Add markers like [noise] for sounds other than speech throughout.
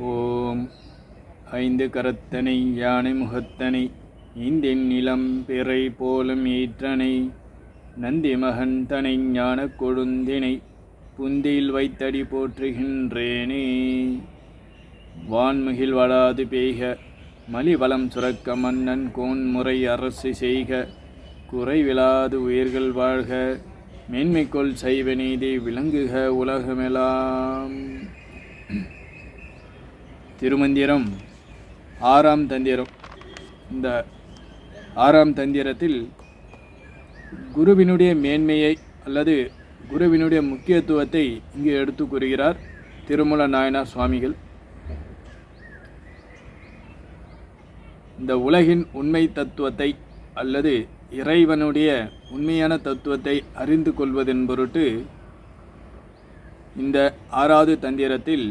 ஓம் ஐந்து கரத்தனை யானை முகத்தனை இந்தின் நிலம் பிறை போலும் ஈற்றனை நந்தி மகன் தனை ஞான கொழுந்தினை புந்தியில் வைத்தடி போற்றுகின்றேனே. வான்மிகில் வளாது பெய்க மலிவளம் சுரக்க மன்னன் கோன்முறை அரசு செய்க குறைவிலாது உயிர்கள் வாழ்க மேன்மைக்கொள் செய்வ நீதி விளங்குக உலகமெல்லாம் திருமந்திரம் ஆறாம் தந்திரம். இந்த ஆறாம் தந்திரத்தில் குருவினுடைய மேன்மையை அல்லது குருவினுடைய முக்கியத்துவத்தை இங்கு எடுத்து கூறுகிறார் திருமூல நாயனார் சுவாமிகள். இந்த உலகின் உண்மை தத்துவத்தை அல்லது இறைவனுடைய உண்மையான தத்துவத்தை அறிந்து கொள்வதன் பொருட்டு இந்த ஆறாவது தந்திரத்தில்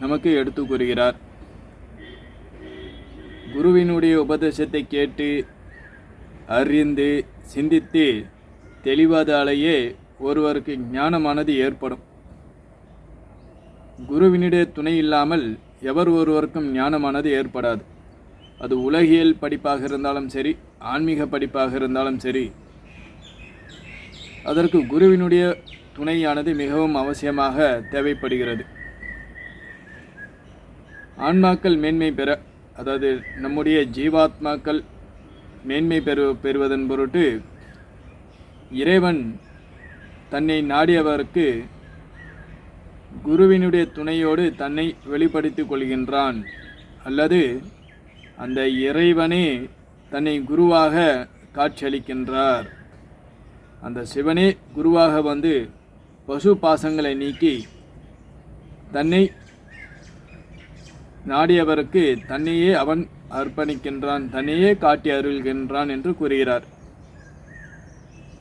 நமக்கு எடுத்து கூறுகிறார். குருவினுடைய உபதேசத்தை கேட்டு அறிந்து சிந்தித்து தெளிவாதாலேயே ஒருவருக்கு ஞானமானது ஏற்படும். குருவினுடைய துணை இல்லாமல் எவர் ஒருவருக்கும் ஞானமானது ஏற்படாது. அது உலகியல் படிப்பாக இருந்தாலும் சரி ஆன்மீக படிப்பாக இருந்தாலும் சரி அதற்கு குருவினுடைய துணையானது மிகவும் அவசியமாக தேவைப்படுகிறது. ஆன்மாக்கள் மேன்மை பெற அதாவது நம்முடைய ஜீவாத்மாக்கள் மேன்மை பெறு பெறுவதன் பொருட்டு இறைவன் தன்னை நாடியவருக்கு குருவினுடைய துணையோடு தன்னை வெளிப்படுத்திக் கொள்கின்றான். அல்லது அந்த இறைவனே தன்னை குருவாக காட்சியளிக்கின்றார். அந்த சிவனே குருவாக வந்து பசு பாசங்களை நீக்கி தன்னை நாடியவருக்கு தன்னையே அவன் அர்ப்பணிக்கின்றான் தன்னையே காட்டி அருள்கின்றான் என்று கூறுகிறார்.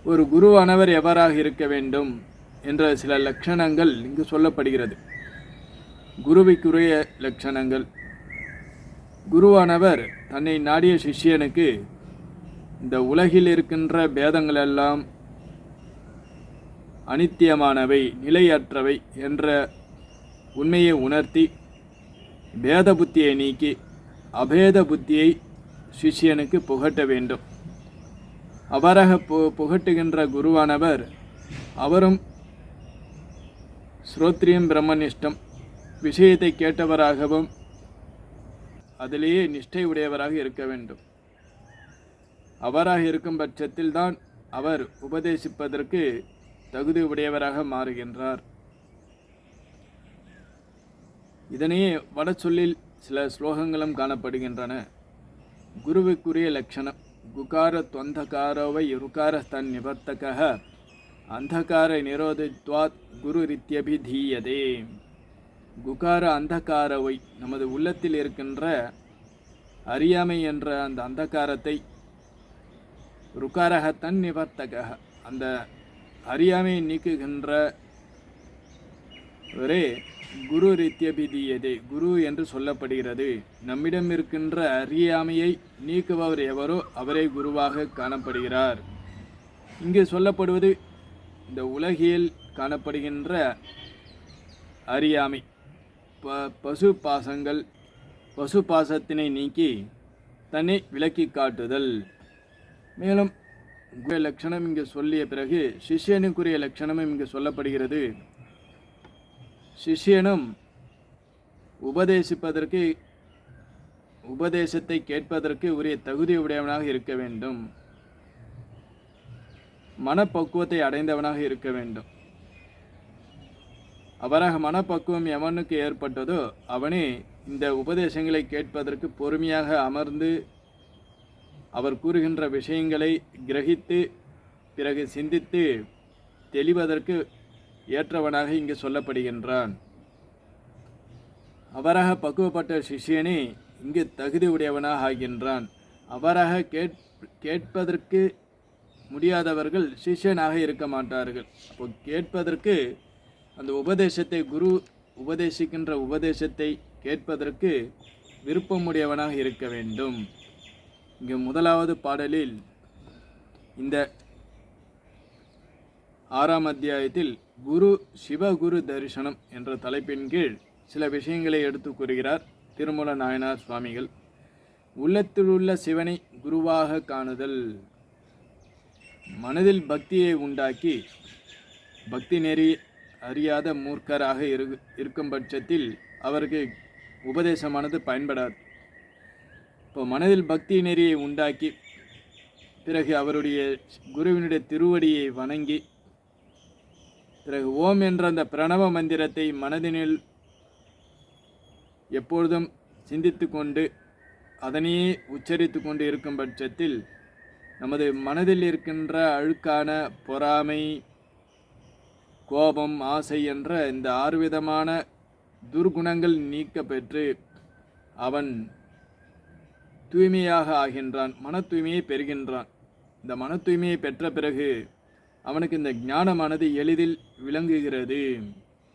ஒரு குருவானவர் எவராக இருக்க வேண்டும் என்ற சில லட்சணங்கள் இங்கு சொல்லப்படுகிறது. குருவிக்குரிய லட்சணங்கள். குருவானவர் தன்னை நாடிய சிஷ்யனுக்கு இந்த உலகில் இருக்கின்ற பேதங்கள் எல்லாம் அனித்தியமானவை நிலையற்றவை என்ற உண்மையை உணர்த்தி பேத புத்தியை நீக்கி அபேத புத்தியை சிஷியனுக்கு புகட்ட வேண்டும். அவராக பு புகட்டுகின்ற குருவானவர் அவரும் ஸ்ரோத்ரியம் பிரம்மனிஷ்டம் விஷயத்தை கேட்டவராகவும் அதிலேயே நிஷ்டை உடையவராக இருக்க வேண்டும். அவராக இருக்கும் பட்சத்தில் தான் அவர் உபதேசிப்பதற்கு தகுதி உடையவராக மாறுகின்றார். இதனையே வட சொல்லில் சில ஸ்லோகங்களும் காணப்படுகின்றன. குருவுக்குரிய லட்சணம் குகார தொந்தகாரோவை ருகார தன் நிவர்த்தக அந்தகார நிரோதித்வாத் குரு ரித்யபிதீயதே குகார அந்தகாரவை நமது உள்ளத்தில் இருக்கின்ற அறியாமை என்ற அந்த அந்தகாரத்தை ருகாரக தன் நிவர்த்தக அந்த அறியாமையை நீக்குகின்ற ஒரே குரு ரித்யபிதியதே குரு என்று சொல்லப்படுகிறது. நம்மிடம் இருக்கின்ற அறியாமையை நீக்குபவர் எவரோ அவரே குருவாக காணப்படுகிறார். இங்கு சொல்லப்படுவது இந்த உலகில் காணப்படுகின்ற அறியாமை. ப பசு பாசங்கள் பசு பாசத்தினை நீக்கி தன்னை விலக்கி காட்டுதல். மேலும் லட்சணம் இங்கு சொல்லிய பிறகு சிஷ்யனுக்குரிய லட்சணமும் இங்கு சொல்லப்படுகிறது. சிஷ்யனும் உபதேசிப்பதற்கு உபதேசத்தை கேட்பதற்கு உரிய தகுதி உடையவனாக இருக்க வேண்டும். மனப்பக்குவத்தை அடைந்தவனாக இருக்க வேண்டும். அவராக மனப்பக்குவம் எவனுக்கு ஏற்பட்டதோ அவனே இந்த உபதேசங்களை கேட்பதற்கு பொறுமையாக அமர்ந்து அவர் கூறுகின்ற விஷயங்களை கிரகித்து பிறகு சிந்தித்து தெளிவதற்கு ஏற்றவனாக இங்கு சொல்லப்படுகின்றான். அவராக பக்குவப்பட்ட சிஷ்யனே இங்கு தகுதி உடையவனாக ஆகின்றான். அவராக கேட் கேட்பதற்கு முடியாதவர்கள் சிஷ்யனாக இருக்க மாட்டார்கள். அப்போ கேட்பதற்கு அந்த உபதேசத்தை குரு உபதேசிக்கின்ற உபதேசத்தை கேட்பதற்கு விருப்பமுடையவனாக இருக்க வேண்டும். இங்கு முதலாவது பாடலில் இந்த ஆறாம் அத்தியாயத்தில் குரு சிவகுரு தரிசனம் என்ற தலைப்பின் கீழ் சில விஷயங்களை எடுத்து கூறுகிறார் திருமூல நாயனார் சுவாமிகள். உள்ளத்திலுள்ள சிவனை குருவாக காணுதல். மனதில் பக்தியை உண்டாக்கி பக்தி நெறி அறியாத மூர்க்கராக இரு இருக்கும் பட்சத்தில் அவருக்கு உபதேசமானது பயன்படாது. இப்போ மனதில் பக்தி நெறியை உண்டாக்கி பிறகு அவருடைய குருவினுடைய திருவடியை வணங்கி பிறகு ஓம் என்ற அந்த பிரணவ மந்திரத்தை மனதினில் எப்பொழுதும் சிந்தித்து கொண்டு அதனையே உச்சரித்து கொண்டு இருக்கும் பட்சத்தில் நமது மனதில் இருக்கின்ற அழுக்கான பொறாமை கோபம் ஆசை என்ற இந்த ஆறு விதமான துர்குணங்கள் நீக்க பெற்று அவன் தூய்மையாக ஆகின்றான் மன தூய்மையை பெறுகின்றான். இந்த மன தூய்மையை பெற்ற பிறகு அவனுக்கு இந்த ஞானமானது எளிதில் விளங்குகிறது.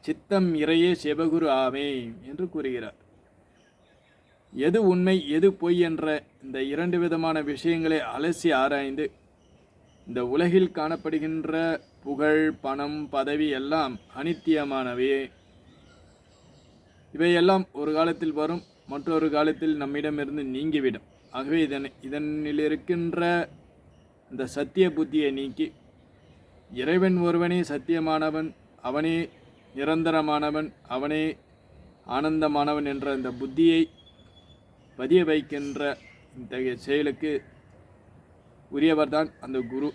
சித்தம் இறையே சிவகுரு ஆமே என்று கூறுகிறார். எது உண்மை எது பொய் என்ற இந்த இரண்டு விதமான விஷயங்களை அலசி ஆராய்ந்து இந்த உலகில் காணப்படுகின்ற புகழ் பணம் பதவி எல்லாம் அனித்தியமானவையே இவையெல்லாம் ஒரு காலத்தில் வரும் மற்றொரு காலத்தில் நம்மிடமிருந்து நீங்கிவிடும். ஆகவே இதன் இதனில் இருக்கின்ற இந்த சத்திய புத்தியை நீக்கி இறைவன் ஒருவனே சத்தியமானவன் அவனே நிரந்தரமானவன் அவனே ஆனந்தமானவன் என்ற இந்த புத்தியை பதிய வைக்கின்ற இத்தகைய செயலுக்கு உரியவர்தான் அந்த குரு.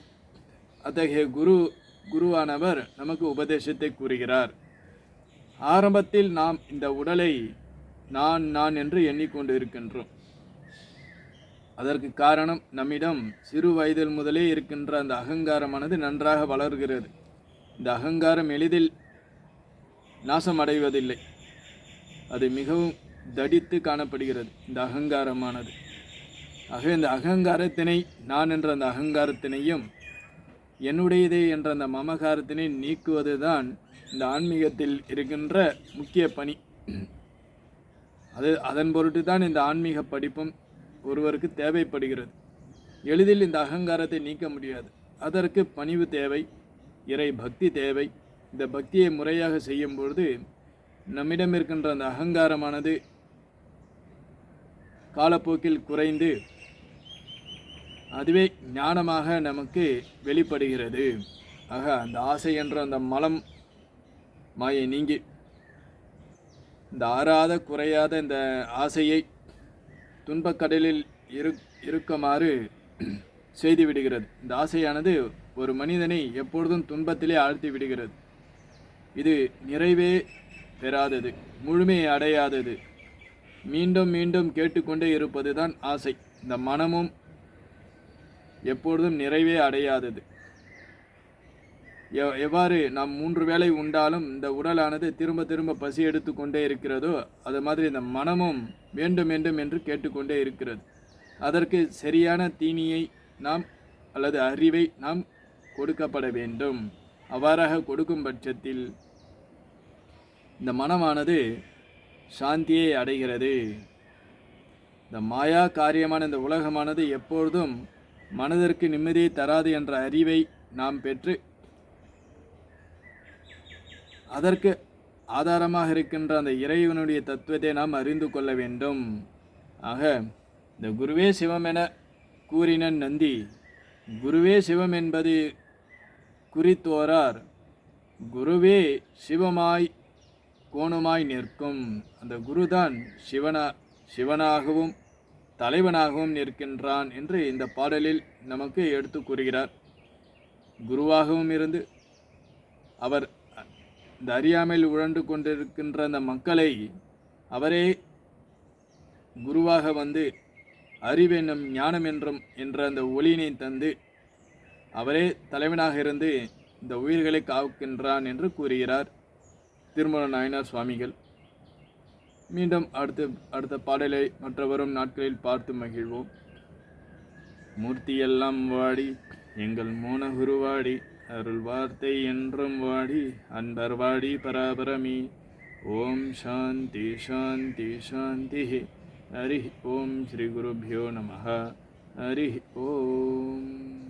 அத்தகைய குரு குருவானவர் நமக்கு உபதேசத்தை கூறுகிறார். ஆரம்பத்தில் நாம் இந்த உடலை நான் நான் என்று எண்ணிக்கொண்டு இருக்கின்றோம் அதற்கு காரணம் நம்மிடம் சிறு வயதில் முதலே இருக்கின்ற அந்த அகங்காரமானது நன்றாக வளர்கிறது. இந்த அகங்காரம் எளிதில் நாசமடைவதில்லை. அது மிகவும் தடித்து காணப்படுகிறது இந்த அகங்காரமானது. ஆக இந்த அகங்காரத்தினை நான் என்ற அந்த அகங்காரத்தினையும் என்னுடையதே என்ற அந்த மமகாரத்தினை நீக்குவது தான் இந்த ஆன்மீகத்தில் இருக்கின்ற முக்கிய பணி. அது அதன் பொருட்டு தான் இந்த ஆன்மீக படிப்பும் ஒருவருக்கு தேவைப்படுகிறது. எளிதில் இந்த அகங்காரத்தை நீக்க முடியாது. அதற்கு பணிவு தேவை இறை பக்தி தேவை. இந்த பக்தியை முறையாக செய்யும் பொழுது நம்மிடம் இருக்கின்ற அந்த அகங்காரமானது காலப்போக்கில் குறைந்து அதுவே ஞானமாக நமக்கு வெளிப்படுகிறது. ஆக அந்த ஆசை என்ற அந்த மலம் மாயை நீங்கி இந்த ஆறாத குறையாத இந்த ஆசையை துன்பக்கடலில் இரு இருக்குமாறு [clears throat] செய்து விடுகிறது இந்த ஆசையானது ஒரு மனிதனை எப்பொழுதும் துன்பத்திலே ஆழ்த்தி விடுகிறது இது நிறைவே பெறாதது முழுமையை அடையாதது. மீண்டும் மீண்டும் கேட்டுக்கொண்டே இருப்பது தான் ஆசை. இந்த மனமும் எப்பொழுதும் நிறைவே அடையாதது. எவ்வாறு நாம் மூன்று வேளை உண்டாலும் இந்த உடலானது திரும்ப திரும்ப பசி எடுத்துக்கொண்டே இருக்கிறதோ அது மாதிரி இந்த மனமும் வேண்டும் வேண்டும் என்று கேட்டுக்கொண்டே இருக்கிறது. அதற்கு சரியான தீனியை நாம் அல்லது அறிவை நாம் கொடுக்கப்பட வேண்டும். அவ்வாறாக கொடுக்கும் பட்சத்தில் இந்த மனமானது சாந்தியை அடைகிறது. இந்த மாயா காரியமான இந்த உலகமானது எப்பொழுதும் மனதிற்கு நிம்மதியை தராது என்ற அறிவை நாம் பெற்று அதற்கு ஆதாரமாக இருக்கின்ற அந்த இறைவனுடைய தத்துவத்தை நாம் அறிந்து கொள்ள வேண்டும். ஆக இந்த குருவே சிவம் என கூறினன் நந்தி குருவே சிவம் என்பது குறித்தோரார். குருவே சிவமாய் கோணமாய் நிற்கும். அந்த குருதான் சிவனா சிவனாகவும் தலைவனாகவும் நிற்கின்றான் என்று இந்த பாடலில் நமக்கு எடுத்து கூறுகிறார். குருவாகவும் இருந்து அவர் இந்த அறியாமையில் உழண்டு கொண்டிருக்கின்ற அந்த மக்களை அவரே குருவாக வந்து அறிவென்னும் ஞானம் என்றும் என்ற அந்த ஒளியினை தந்து அவரே தலைவனாக இருந்து இந்த உயிர்களை காக்கின்றான் என்று கூறுகிறார் திருமண நாயனார் சுவாமிகள். மீண்டும் அடுத்த அடுத்த பாடலை மற்ற வரும் நாட்களில் பார்த்து மகிழ்வோம். மூர்த்தியெல்லாம் வாடி எங்கள் மூன குருவாடி அருள் வார்த்தை என்றும் வாடி அன்பர் வாடி பராபரமி. ஓம் சாந்தி சாந்தி சாந்தி. ஹரி ஓம் ஸ்ரீ குருபியோ நம ஹரி ஓம்.